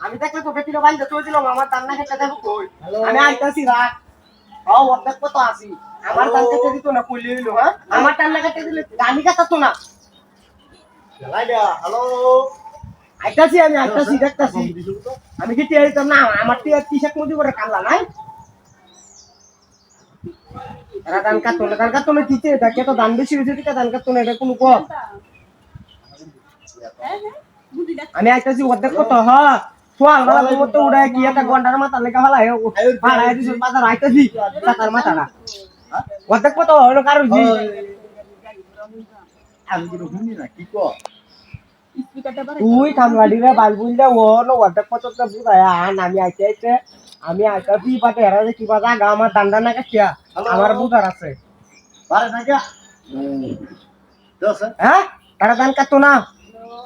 আমি দেখলে তোকে তিন বাইন্দা চলে দিলাম আমার তার না খেতে দেখো আমি আইতাছি রাখ অর্ধেক কত আসি আমার টান কেটে দিত না কইলে হইল হ্যাঁ? আমার টান না কেটে দিলে গালি কাটাতো না। হ্যালো। আইতাছি আমি আইতাছি দেখতাছি। আমি কি টিয়া দিতাম? না আমার টিয়া কিসেক মুদি করে কাল্লা নাই। এরা দান কাটতো না দান কাটতো না কিতে এটা কে তো দান বেশি হয়েছে টিকা দান কাটতো না এটা কোনো কম আমি আইতাছি অর্ধেক কত হ? সোয়াল বেলা তোমার তো উড়ায় কি একটা গন্ডার মাথা লেখা ফেলা ভাড়ায় দিছো বাজার আইতাছি সাতার মাথাটা। অর্ধেক কত হলো কারণ জি আমি কিন্তু শুনি না কি কর? তুই কামলাডি রে বাল বুঝলে ও নো অর্ধেক কত তো বুঝায় আন আমি আইতে আইতে আমি আইতাছি বাটে এরা যে কিবা জাগা আমার দান্ডা না কাটিয়া আমার বুঝার আছে। পারে না কে? দশ হ্যাঁ? তারা ধান কাটতো না।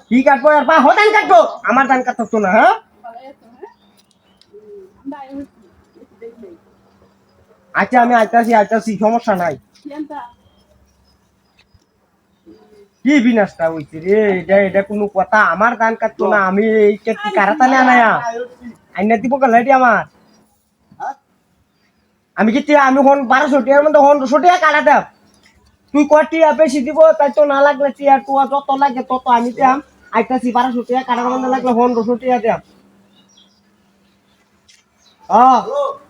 কি কাটবো আর বা ধান কাটবো। আমার ধান কাটতো না হ্যাঁ? আচ্ছা আমি আইতাছি আইতাছি, সমস্যা নাই। কি বিনাশটা হইছে রে? এটা এটা কোনো কথা, আমার ধান কাটতো না, আমি এই কি কারাতানে আনায়া? আইনা দিব গেলাইটি আমার। আমি কি আমি হন বারোশো টিয়ার মধ্যে হন্ড্রোশো টিয়া কাটা দেব? তুই কয় টিয়া বেশি দিব, তাই তো না লাগলে টিয়া, টুয়া যত লাগে তত আমি দিয়াম। আইতাছি বারোশো টিয়া কাটার মধ্যে লাগলে হন্ড্রোশো টিয়া দিয়াম। হ্যাঁ বলবে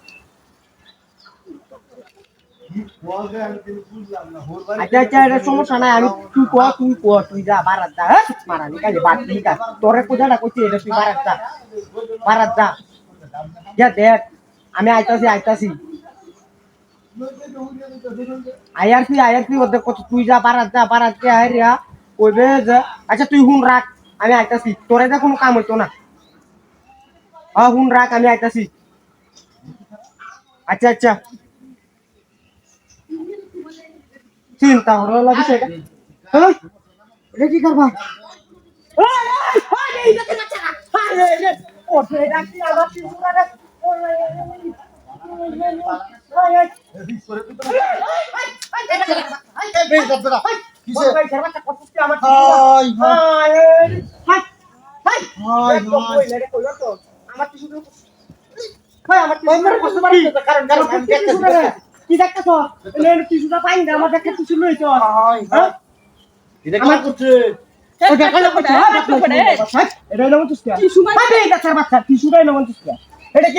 আমি কিন্তু বুঝলাম না হোর বাড়ি আচ্ছা আচ্ছা তুই কয়, তুই তুই যা, বারাত হ্যাঁ? তোরে কোথাটা কইছি, এটা তুই বারাত যা বারাত যা। তুই যা, বারাত যা, বারাত কে যে আচ্ছা তুই হুন রাখ, আমি আইতাছি। তোরে যা কোনো কাম হইতো না। হ্যাঁ হুন রাখ, আমি আইতাছি। আচ্ছা আচ্ছা। তিন কামড় লাগিছে এটা এটা কি করবা আমার কিছু আমার কষ্ট পারি কারণ কারণ কি দেখতেছ? টিস্যুটা পাই না আমার দেখতে টিস্যু লই তো হ্যাঁ, হ্যাঁ, হ্যাঁ। এটা কি করছে? এটা কেন করছে এটা এটা মন তুস্কা টিস্যু মানে এটা স্যার বাচ্চা টিস্যুটাই না মন তুস্কা এটা কি